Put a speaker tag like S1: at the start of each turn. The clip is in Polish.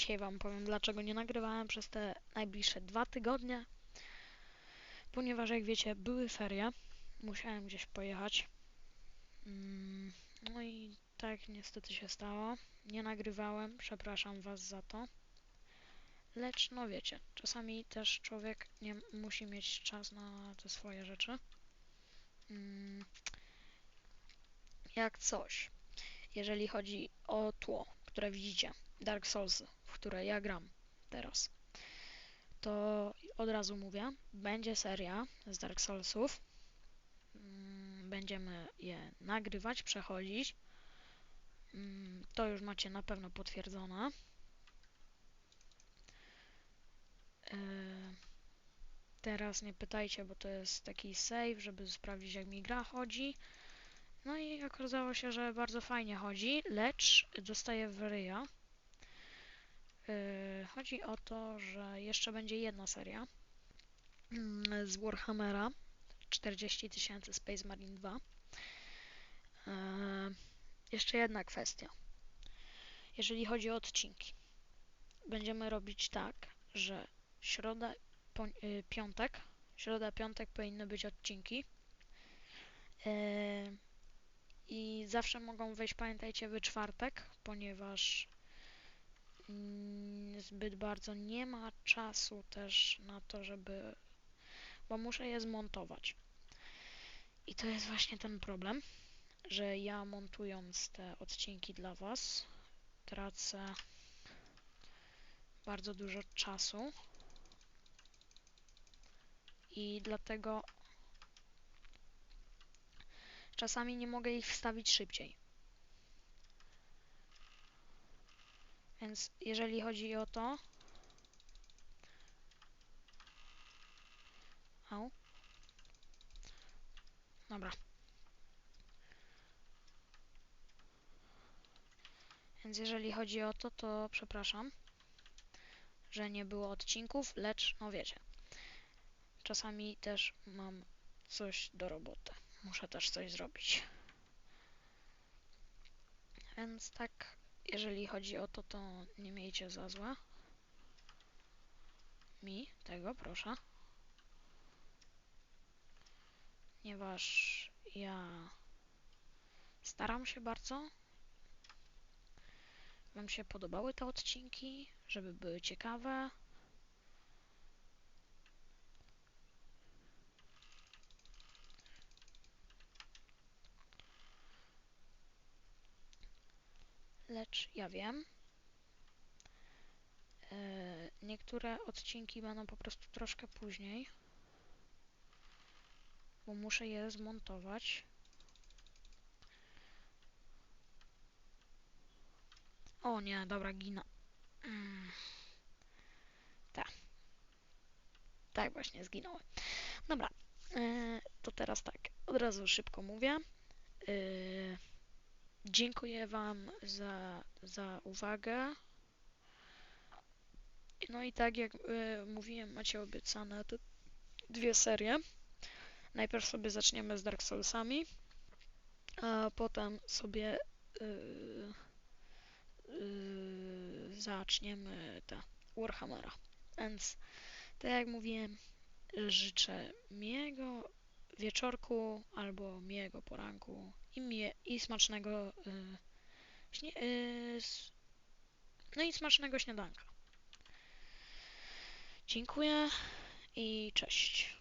S1: dzisiaj wam powiem, dlaczego nie nagrywałem przez te najbliższe dwa tygodnie. Ponieważ jak wiecie, były ferie, musiałem gdzieś pojechać. Mm, No i tak niestety się stało. Nie nagrywałem, przepraszam was za to. Lecz no wiecie, czasami też człowiek nie musi mieć czas na te swoje rzeczy. Mm, Jak coś, jeżeli chodzi o tło, które widzicie, Dark Souls, w które ja gram teraz, to od razu mówię, będzie seria z Dark Soulsów. Mm, Będziemy je nagrywać, przechodzić. Mm, To już macie na pewno potwierdzone. Yy, Teraz nie pytajcie, bo to jest taki save, żeby sprawdzić jak mi gra chodzi. No i okazało się, że bardzo fajnie chodzi, lecz dostaję w ryja. Yy, Chodzi o to, że jeszcze będzie jedna seria mm, z Warhammera 40 tysięcy Space Marine 2. Yy, Jeszcze jedna kwestia. Jeżeli chodzi o odcinki, będziemy robić tak, że środa, yy, piątek, środa, piątek powinny być odcinki. I zawsze mogą wejść, pamiętajcie, w czwartek, ponieważ zbyt bardzo nie ma czasu też na to, żeby. Bo muszę je zmontować. I to jest właśnie ten problem, że ja montując te odcinki dla Was tracę bardzo dużo czasu. I dlatego czasami nie mogę ich wstawić szybciej. Więc jeżeli chodzi o to. Au. Dobra. Więc jeżeli chodzi o to, to przepraszam, że nie było odcinków, lecz no wiecie. Czasami też mam coś do roboty. Muszę też coś zrobić. Więc tak, jeżeli chodzi o to, to nie miejcie za złe. Mi tego, proszę. Ponieważ ja staram się bardzo. Wam się podobały te odcinki, żeby były ciekawe. Lecz ja wiem, e, niektóre odcinki będą po prostu troszkę później, bo muszę je zmontować. O nie, dobra, gina. Mm. Tak. Tak właśnie zginąłem. Dobra, e, to teraz tak, od razu szybko mówię. E, dziękuję Wam za, za uwagę. No i tak jak e, mówiłem, macie obiecane te dwie serie. Najpierw sobie zaczniemy z Dark Soulsami, a potem sobie yy, yy, zaczniemy te Warhammera. Więc tak jak mówiłem, życzę miłego wieczorku albo miłego poranku i, mie- i smacznego yy, s- no i smacznego śniadanka. Dziękuję i cześć.